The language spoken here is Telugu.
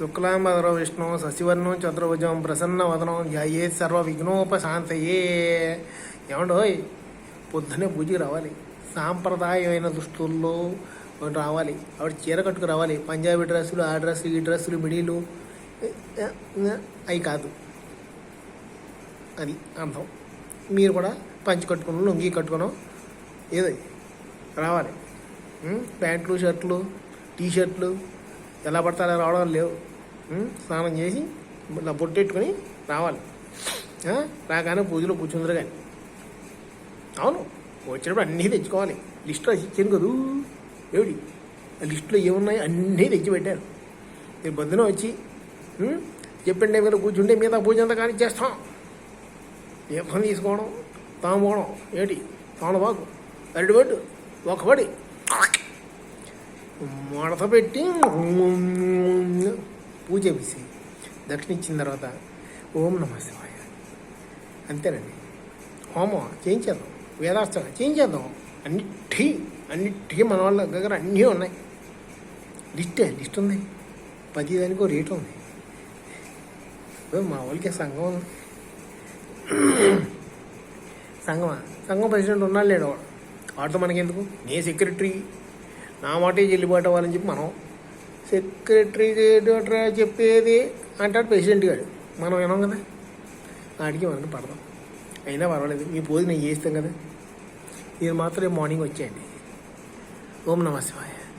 శుక్లాంబరో విష్ణు శశివర్ణం చతుర్భుజం ప్రసన్న వదనం ధ్యాయే సర్వ విఘ్నోపశాంతయే ఏమండో పొద్దునే పూజకి రావాలి. సాంప్రదాయమైన దుస్తుల్లో రావాలి. ఆవిడ చీర కట్టుకు రావాలి. పంజాబీ డ్రెస్సులు ఆ డ్రెస్సులు ఈ డ్రెస్సులు మిడీలు. అవి కాదు. అది అర్థం. మీరు కూడా పంచి కట్టుకున్నాం లుంగి కట్టుకున్నాం. ఏదో? రావాలి. ప్యాంట్లు షర్ట్లు టీ షర్ట్లు ఎలా పడితే అలా రావడం లేవు. స్నానం చేసి ఇట్లా బొట్టెట్టుకొని రావాలి. రాగానే పూజలో కూర్చుందరు కానీ అవును వచ్చినప్పుడు అన్నీ తెచ్చుకోవాలి. లిస్ట్ రాసి ఇచ్చాను కదూ. ఏమిటి? ఆ లిస్టులో ఏమున్నాయి అన్నీ తెచ్చి పెట్టారు. మీరు పొద్దున వచ్చి చెప్పండి మీరు కూర్చుంటే మిగతా పూజ అంతా కానీ చేస్తాం. ఏ పని తీసుకోవడం తాను పోవడం. ఏవిటి తాను బాగు. తామలపాకు అరటిపట్టు ఒకబడి మడత పెట్టి పూజ చేసి దక్షిణ ఇచ్చిన తర్వాత ఓం నమ శివాయ. అంతేనండి. హోమం చేయించేద్దాం వేదాస్త్రం చేయించేద్దాం అన్నిటి అన్నిటికీ మన వాళ్ళ దగ్గర అన్నీ ఉన్నాయి. లిస్టే లిస్ట్ ఉంది. ప్రతి దానికి ఒక రేటు ఉంది. ఓ, మా వాళ్ళకి సంఘం ఉంది. సంఘమా? సంఘం ప్రెసిడెంట్ ఉన్నా లేడు. వాడు వాడితో మనకెందుకు? నే సెక్రటరీ. నా మాటే చెల్లిబాటు అవ్వాలని చెప్పి మనం సెక్రటరీ చెప్పేది అంటాడు ప్రెసిడెంట్ గారు మనం వినాం కదా. వాడికి మనం పడదాం. అయినా పర్వాలేదు. మీ పూజ నేను చేస్తాం కదా. నేను మాత్రం మార్నింగ్ వచ్చేయండి. ఓం నమ శివాయ.